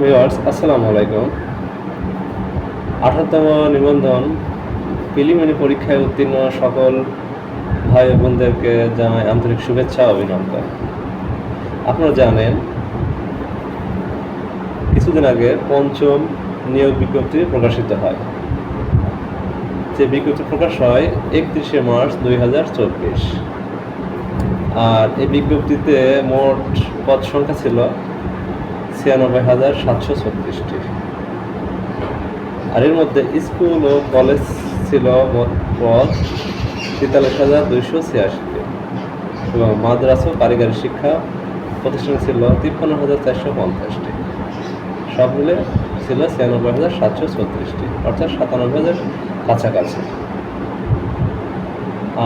Viewers, আসসালামু আলাইকুম। আঠারোতম নিবন্ধন, প্রিলিমিনারি পরীক্ষায় উত্তীর্ণ সকল ভাই বোনদেরকে জানাই আন্তরিক শুভেচ্ছা অভিনন্দন। আপনারা জানেন, কিছুদিন আগে পঞ্চম নিয়োগ বিজ্ঞপ্তি প্রকাশিত হয়। যে বিজ্ঞপ্তি প্রকাশ হয় একত্রিশে মার্চ দুই হাজার চব্বিশ। আর এই বিজ্ঞপ্তিতে মোট পদ সংখ্যা ছিল ছিয়ানব্বই হাজার সাতশো ছত্রিশটি। আর এর মধ্যে স্কুল ও কলেজ ছিল পদ তেতাল্লিশ হাজার দুইশো ছিয়াশিটি। এবং মাদ্রাস ও কারিগরি শিক্ষা প্রতিষ্ঠান ছিল তিপ্পান্ন হাজার চারশো পঞ্চাশটি। সব মিলে ছিল ছিয়ানব্বই হাজার সাতশো ছত্রিশটি, অর্থাৎ সাতানব্বই হাজার কাছাকাছি।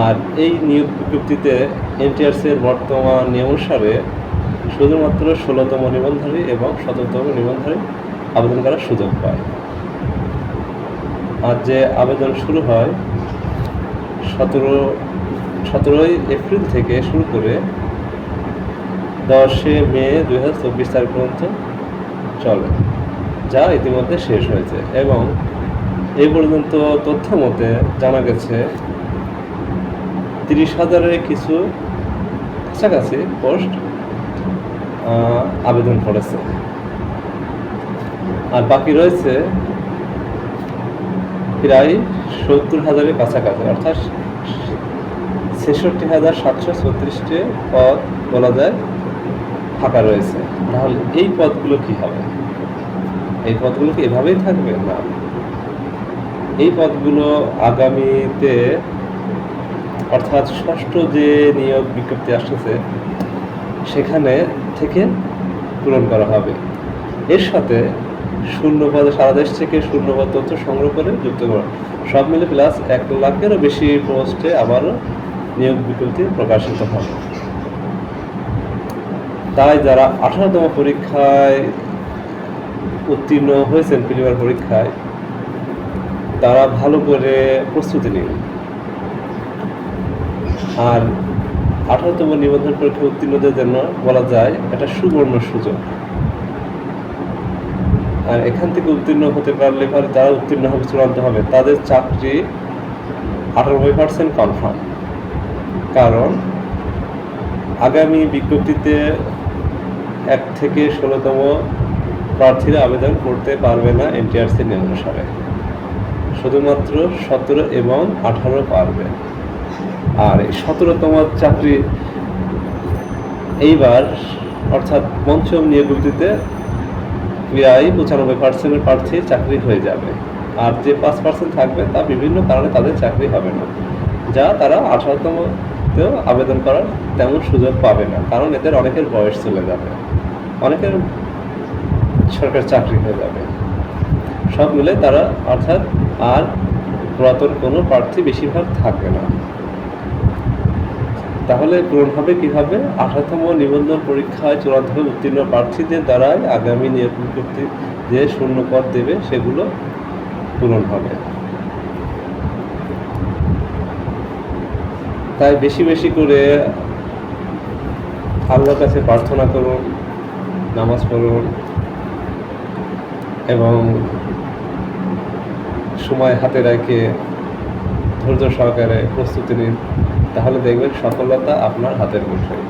আর এই নিয়োগ বিজ্ঞপ্তিতে এনটিআরসির বর্তমান নিয়ম অনুসারে শুধুমাত্র ষোলোতম নিবন্ধধারী এবং সতেরোতম নিবন্ধধারী আবেদন করার সুযোগ পায়। আর যে আবেদন শুরু হয় সতেরো, সতেরোই এপ্রিল থেকে শুরু করে দশে মে দুই হাজার চব্বিশ তারিখ পর্যন্ত চলে, যা ইতিমধ্যে শেষ হয়েছে এবং এই পর্যন্ত তথ্য মতে জানা গেছে তিরিশ হাজারের কিছু কাছাকাছি পোস্ট আবেদন করেছে। আর বাকি রয়েছে প্রায় সত্তর হাজারের কাছাকাছি, অর্থাৎ ছেষট্টি হাজার সাতশো ছত্রিশটি পদ বলা যায়, ফাঁকা রয়েছে। তাহলে এই পদগুলো কি হবে? এই পদগুলো কি এভাবেই থাকবে না? এই পদগুলো আগামীতে, অর্থাৎ ষষ্ঠ যে নিয়োগ বিজ্ঞপ্তি আসতেছে, সেখানে থেকে পূরণ করা হবে। এর সাথে শূন্য পদে সারা দেশ থেকে শূন্য পদ তথ্য সংগ্রহ করে যুক্ত করা। সব মিলে প্লাস এক লাখেরও বেশি পোস্টে আবারও নিয়োগ বিজ্ঞপ্তি প্রকাশিত হবে তাই যারা আঠারোতম পরীক্ষায় উত্তীর্ণ হয়েছেন প্রিলিমিনারি পরীক্ষায়, তারা ভালো করে প্রস্তুতি নিন। আর আঠারোতম নিবন্ধন পরীক্ষা উত্তীর্ণদের জন্য বলা যায়, এটা সুবর্ণ সুযোগ। আর এখান থেকে উত্তীর্ণ হতে পারলে পরে যারা উত্তীর্ণ হবে, চূড়ান্ত হবে, তাদের চাকরি আটানব্বই পার্সেন্ট কনফার্ম কারণ আগামী বিজ্ঞপ্তিতে এক থেকে ষোলোতম প্রার্থীরা আবেদন করতে পারবে না এনটিআরসি নিয়ম অনুসারে। শুধুমাত্র সতেরো এবং আঠারো পারবে। আর সতেরোতম চাকরি এইবার, অর্থাৎ পঞ্চম নিয়োগটিতে প্রায় পঁচানব্বই পার্সেন্টের প্রার্থী চাকরি হয়ে যাবে। আর যে পাঁচ পার্সেন্ট থাকবে তা বিভিন্ন কারণে তাদের চাকরি হবে না। যা তারা আঠারোতমতেও আবেদন করার তেমন সুযোগ পাবে না, কারণ এদের অনেকের বয়স চলে যাবে। অনেকের সরকার চাকরি হয়ে যাবে। সব মিলে তারা, অর্থাৎ আর পুরাতন কোনো প্রার্থী বেশিরভাগ থাকবে না। তাহলে পূরণ হবে কীভাবে? আঠারোতম নিবন্ধন পরীক্ষায় চূড়ান্তভাবে উত্তীর্ণ প্রার্থীদের দ্বারাই আগামী নিয়োগ বিজ্ঞপ্তি যে শূন্য পদ দেবে, সেগুলো পূরণ হবে। তাই বেশি বেশি করে আল্লাহর কাছে প্রার্থনা করুন, নামাজ পড়ুন এবং সময় হাতে রেখে ধৈর্য সহকারে প্রস্তুতি নিন। তাহলে দেখবেন সফলতা আপনার হাতের মুঠোয়।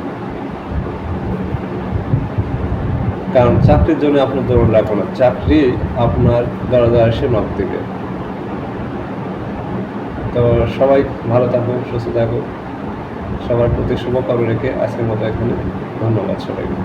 কারণ চাকরির জন্য আপনার দৌড় লাগবে না। চাকরি আপনার দরজা এসে নখ দিবে তো সবাই ভালো থাকুন, সুস্থ থাকুন। সবার প্রতি শুভকামনা রেখে আজকের মতো এখানে ধন্যবাদ সবাইকে।